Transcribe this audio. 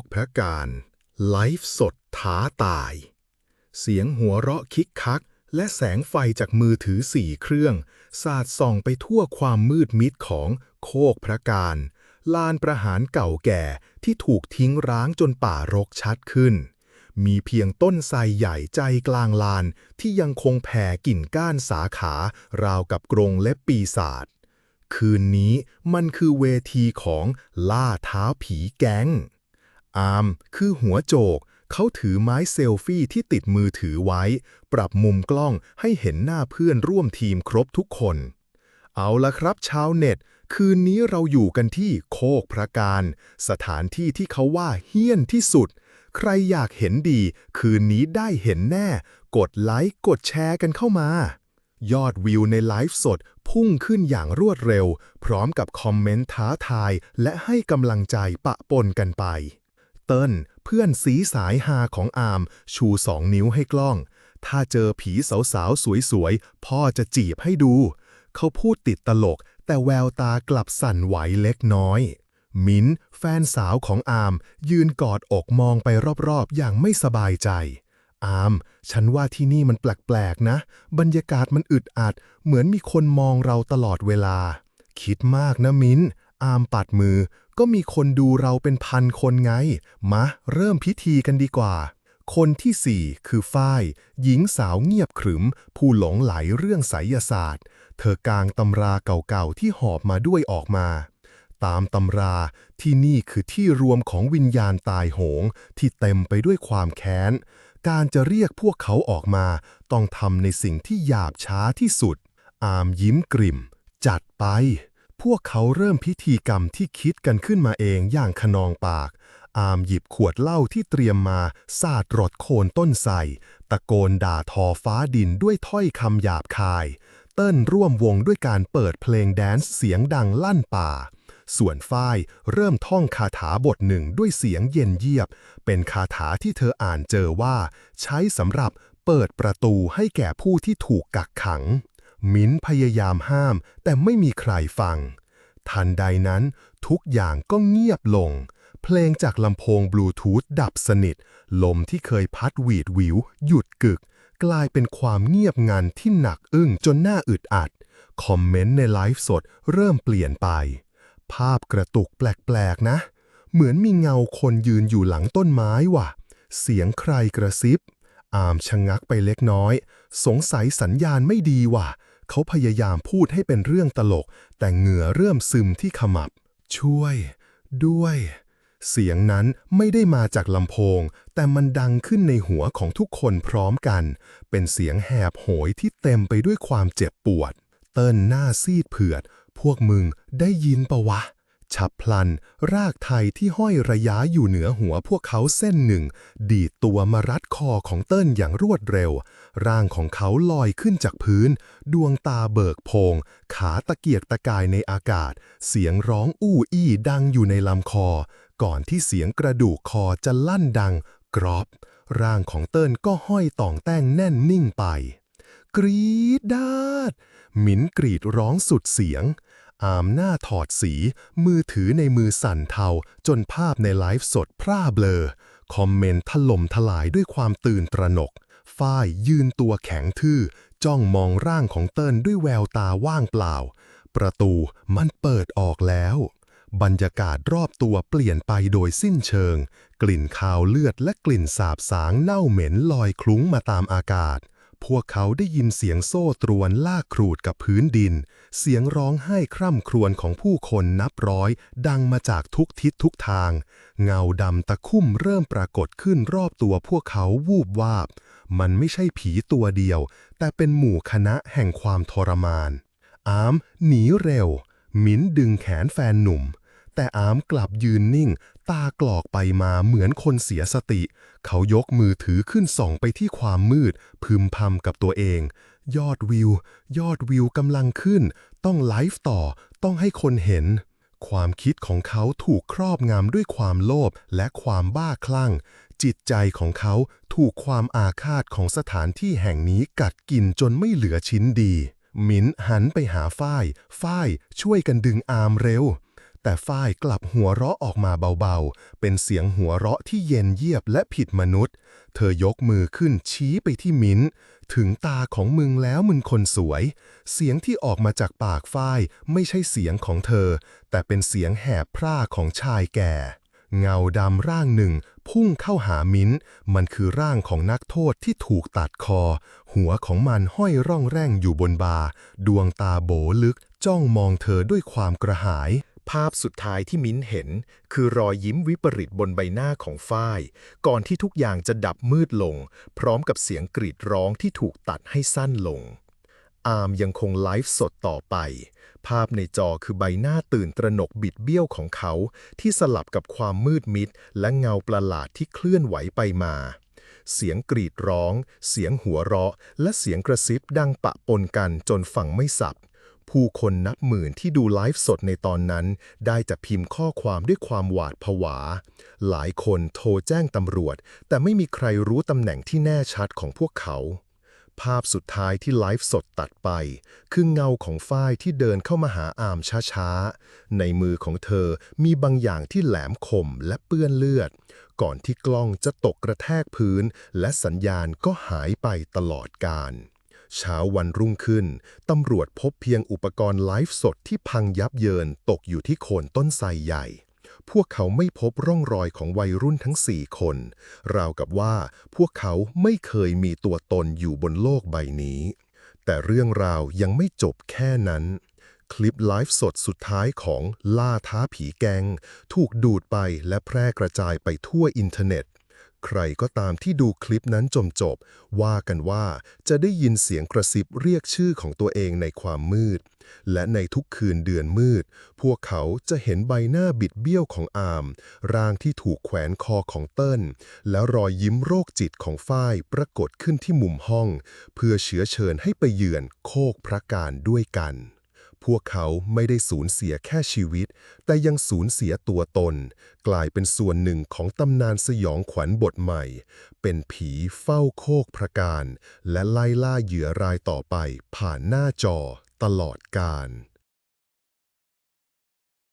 กพระการไลฟ์สดท้าตาย เสียงหัวเราะคิกคัก และแสงไฟจากมือถือสี่เครื่อง สาดส่องไปทั่วความมืดมิดของโคกพระการ ลานประหารเก่าแก่ที่ถูกทิ้งร้างจนป่ารกชัดขึ้น มีเพียงต้นไทรใหญ่ใจกลางลานที่ยังคงแผ่กิ่นก้านสาขาราวกับกรงเล็บปีศาจคืนนี้มันคือเวทีของล่าท้าผีแก๊ง อาร์มคือหัวโจก เขาถือไม้เซลฟี่ที่ติดมือถือไว้ ปรับมุมกล้องให้เห็นหน้าเพื่อนร่วมทีมครบทุกคน เอาละครับชาวเน็ต คืนนี้เราอยู่กันที่โคกพระการ สถานที่ที่เขาว่าเฮี้ยนที่สุด ใครอยากเห็นดี คืนนี้ได้เห็นแน่ กดไลค์กดแชร์กันเข้ามายอดวิวในไลฟ์สดพุ่งขึ้นอย่างรวดเร็ว พร้อมกับคอมเมนต์ท้าทาย และให้กำลังใจปะปนกันไป เติ้ลเพื่อนสีสายฮาของอาร์มชูสองนิ้วให้กล้อง ถ้าเจอผีสาวๆ สวยๆ พ่อจะจีบให้ดู เขาพูดติดตลก แต่แววตากลับสั่นไหวเล็กน้อย มิ้น แฟนสาวของอาร์มยืนกอดอกมองไปรอบๆ อย่างไม่สบายใจ อามฉันว่าที่นี่มันแปลกๆนะ บรรยากาศมันอึดอัด เหมือนมีคนมองเราตลอดเวลา คิดมากนะมิ้น อามปัดมือ ก็มีคนดูเราเป็นพันคนไงมาเริ่มพิธีกันดีกว่า คนที่สี่คือฝ้าย หญิงสาวเงียบขรึม ผู้หลงไหลเรื่องไสยศาสตร์ เธอกางตำราเก่าๆที่หอบมาด้วยออกมา ตามตำราที่นี่คือที่รวมของวิญญาณตายโหง ที่เต็มไปด้วยความแค้น การจะเรียกพวกเขาออกมา ต้องทำในสิ่งที่หยาบช้าที่สุด อามยิ้มกริ่ม จัดไป พวกเขาเริ่มพิธีกรรมที่คิดกันขึ้นมาเองอย่างขนองปาก อามหยิบขวดเหล้าที่เตรียมมาสาดรดโคนต้นไทรตะโกนด่าทอฟ้าดินด้วยถ้อยคำหยาบคาย เติ้ลร่วมวงด้วยการเปิดเพลงแดนซ์เสียงดังลั่นป่า ส่วนฝ้ายเริ่มท่องคาถาบทหนึ่งด้วยเสียงเย็นเยียบ เป็นคาถาที่เธออ่านเจอว่า ใช้สำหรับเปิดประตูให้แก่ผู้ที่ถูกกักขัง มิ้นพยายามห้าม แต่ไม่มีใครฟัง ทันใดนั้นทุกอย่างก็เงียบลง เพลงจากลำโพงบลูทูธดับสนิท ลมที่เคยพัดหวีดวิว หยุดกึก กลายเป็นความเงียบงันที่หนักอึ้งจนหน่าอึดอัด คอมเมนต์ในไลฟ์สดเริ่มเปลี่ยนไป ภาพกระตุกแปลกๆนะ เหมือนมีเงาคนยืนอยู่หลังต้นไม้ว่ะ เสียงใครกระซิบอามชะงงักไปเล็กน้อย สงสัยสัญญาณไม่ดีว่ะ เขาพยายามพูดให้เป็นเรื่องตลก แต่เหงื่อเริ่มซึมที่ขมับ ช่วย ด้วย เสียงนั้นไม่ได้มาจากลำโพง แต่มันดังขึ้นในหัวของทุกคนพร้อมกัน เป็นเสียงแหบโหยที่เต็มไปด้วยความเจ็บปวด เติ้นหน้าซีดเผือด พวกมึงได้ยินปะวะ ฉับพลัน รากไทยที่ห้อยระยะอยู่เหนือหัวพวกเขาเส้นหนึ่ง ดีดตัวมารัดคอของเติ้นอย่างรวดเร็ว ร่างของเขาลอยขึ้นจากพื้น ดวงตาเบิกโพง ขาตะเกียกตะกายในอากาศ เสียงร้องอู้อี้ดังอยู่ในลำคอ ก่อนที่เสียงกระดูกคอจะลั่นดัง กรอบ ร่างของเติ้นก็ห้อยต่องแต้งแน่นนิ่งไป กรีดดาดหมินกรีดร้องสุดเสียง อามหน้าถอดสี มือถือในมือสั่นเทา จนภาพในไลฟ์สดพร่าเบลอ คอมเมนต์ถล่มทลายด้วยความตื่นตระหนก ฝ้ายยืนตัวแข็งทื่อ จ้องมองร่างของเติ้นด้วยแววตาว่างเปล่า ประตูมันเปิดออกแล้ว บรรยากาศรอบตัวเปลี่ยนไปโดยสิ้นเชิง กลิ่นคาวเลือดและกลิ่นสาบสางเน่าเหม็นลอยคลุ้งมาตามอากาศ พวกเขาได้ยินเสียงโซ่ตรวนลากครูดกับพื้นดิน เสียงร้องไห้คร่ำครวญของผู้คนนับร้อย ดังมาจากทุกทิศทุกทาง เงาดำตะคุ่มเริ่มปรากฏขึ้นรอบตัวพวกเขาวูบวาบ มันไม่ใช่ผีตัวเดียว แต่เป็นหมู่คณะแห่งความทรมาน อามหนีเร็ว มิ้นดึงแขนแฟนหนุ่ม แต่อามกลับยืนนิ่ง ตากลอกไปมาเหมือนคนเสียสติ เขายกมือถือขึ้นส่องไปที่ความมืด พึมพำกับตัวเอง ยอดวิว ยอดวิวกำลังขึ้น ต้องไลฟ์ต่อ ต้องให้คนเห็น ความคิดของเขาถูกครอบงำด้วยความโลภและความบ้าคลั่ง จิตใจของเขาถูกความอาฆาตของสถานที่แห่งนี้กัดกินจนไม่เหลือชิ้นดี มิ้นหันไปหาฝ้าย ฝ้ายช่วยกันดึงอามเร็ว แต่ฝ้ายกลับหัวเราะออกมาเบาๆ เป็นเสียงหัวเราะที่เย็นเยียบและผิดมนุษย์ เธอยกมือขึ้นชี้ไปที่มิ้น ถึงตาของมึงแล้วมึงคนสวย เสียงที่ออกมาจากปากฝ้ายไม่ใช่เสียงของเธอ แต่เป็นเสียงแหบพร่าของชายแก่ เงาดำร่างหนึ่ง พุ่งเข้าหามิ้น มันคือร่างของนักโทษที่ถูกตัดคอ หัวของมันห้อยร่องแร่งอยู่บนบา ดวงตาโบลึกจ้องมองเธอด้วยความกระหาย ภาพสุดท้ายที่มิ้นเห็น คือรอยยิ้มวิปริตบนใบหน้าของฝ้าย ก่อนที่ทุกอย่างจะดับมืดลง พร้อมกับเสียงกรีดร้องที่ถูกตัดให้สั้นลง อาร์มยังคงไลฟ์สดต่อไป ภาพในจอคือใบหน้าตื่นตระหนกบิดเบี้ยวของเขา ที่สลับกับความมืดมิด และเงาประหลาดที่เคลื่อนไหวไปมา เสียงกรีดร้อง เสียงหัวเราะ และเสียงกระซิบดังปะปนกันจนฟังไม่สับ ผู้คนนับหมื่นที่ดูไลฟ์สดในตอนนั้น ได้แต่พิมพ์ข้อความด้วยความหวาดผวา หลายคนโทรแจ้งตำรวจ แต่ไม่มีใครรู้ตำแหน่งที่แน่ชัดของพวกเขา ภาพสุดท้ายที่ไลฟ์สดตัดไป คือเงาของฝ้ายที่เดินเข้ามาหาอามช้าๆ ในมือของเธอมีบางอย่างที่แหลมคมและเปื้อนเลือด ก่อนที่กล้องจะตกกระแทกพื้น และสัญญาณก็หายไปตลอดกาล เช้าวันรุ่งขึ้น ตำรวจพบเพียงอุปกรณ์ไลฟ์สดที่พังยับเยินตกอยู่ที่โคนต้นไทรใหญ่ พวกเขาไม่พบร่องรอยของวัยรุ่นทั้งสี่คน ราวกับว่าพวกเขาไม่เคยมีตัวตนอยู่บนโลกใบนี้ แต่เรื่องราวยังไม่จบแค่นั้น คลิปไลฟ์สดสุดท้ายของล่าท้าผีแกง ถูกดูดไปและแพร่กระจายไปทั่วอินเทอร์เน็ต ใครก็ตามที่ดูคลิปนั้นจนจบ ว่ากันว่าจะได้ยินเสียงกระซิบเรียกชื่อของตัวเองในความมืด และในทุกคืนเดือนมืด พวกเขาจะเห็นใบหน้าบิดเบี้ยวของอาม ร่างที่ถูกแขวนคอของเติ้ลแล้วรอยยิ้มโรคจิตของฝ้ายปรากฏขึ้นที่มุมห้อง เพื่อเชื้อเชิญให้ไปเยือนโคกพระการด้วยกัน พวกเขาไม่ได้สูญเสียแค่ชีวิต แต่ยังสูญเสียตัวตน กลายเป็นส่วนหนึ่งของตำนานสยองขวัญบทใหม่ เป็นผีเฝ้าโคกพระการ และไล่ล่าเหยื่อรายต่อไปผ่านหน้าจอตลอดกาล